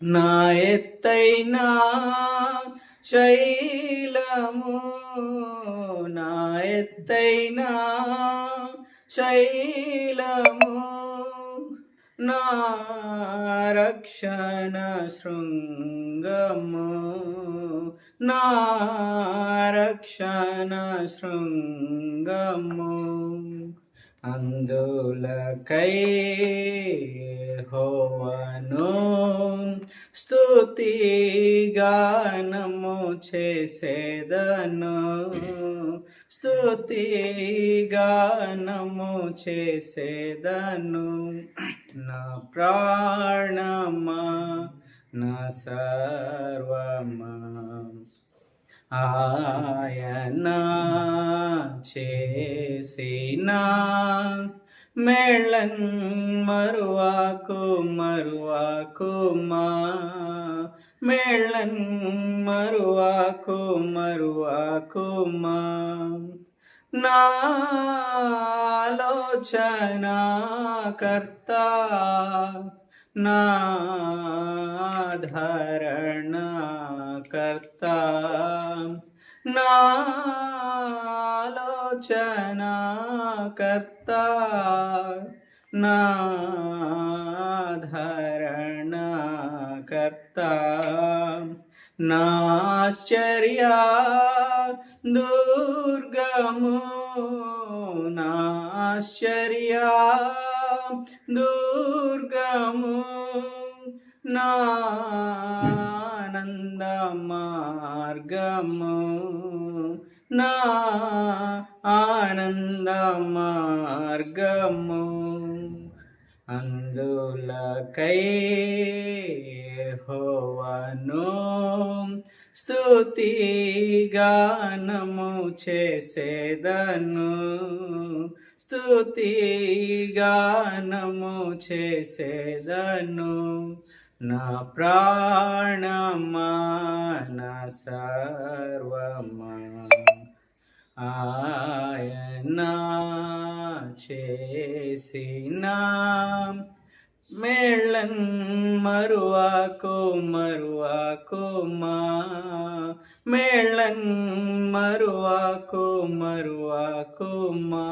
నా ఎత్తైనా శైలము నా ఎత్తైనా శైలము నా రక్షణ శృంగము నా రక్షణ శృంగము అందులకై హోవను స్తుతి గానము చేసేదను. స్తుతి గానము చేసేదను. నా ప్రాణమా నా సర్వమా. ఆయన చేసిన మేళన్ మరువాకు మరువాకు మా మేళన్ మరువాకు మరువాకు మా నాలోచన కర్త నాధారణ కర్త నాలోచన కర్త నాధారణ కర్త నాశ్చర్య దుర్గము నాశ్చర్య దుర్గము నానంద మార్గము. నా ఆనంద మార్గము. అందులకై హోవను స్తుతి గానము చేసేదను. స్తుతి గానము చేసేదను. నా ప్రాణమా నా సర్వమా ఆయన చేసిన మేళన్ మరువాకో మరువాకు మా మేళన్ మరువాకో మరువాకు మా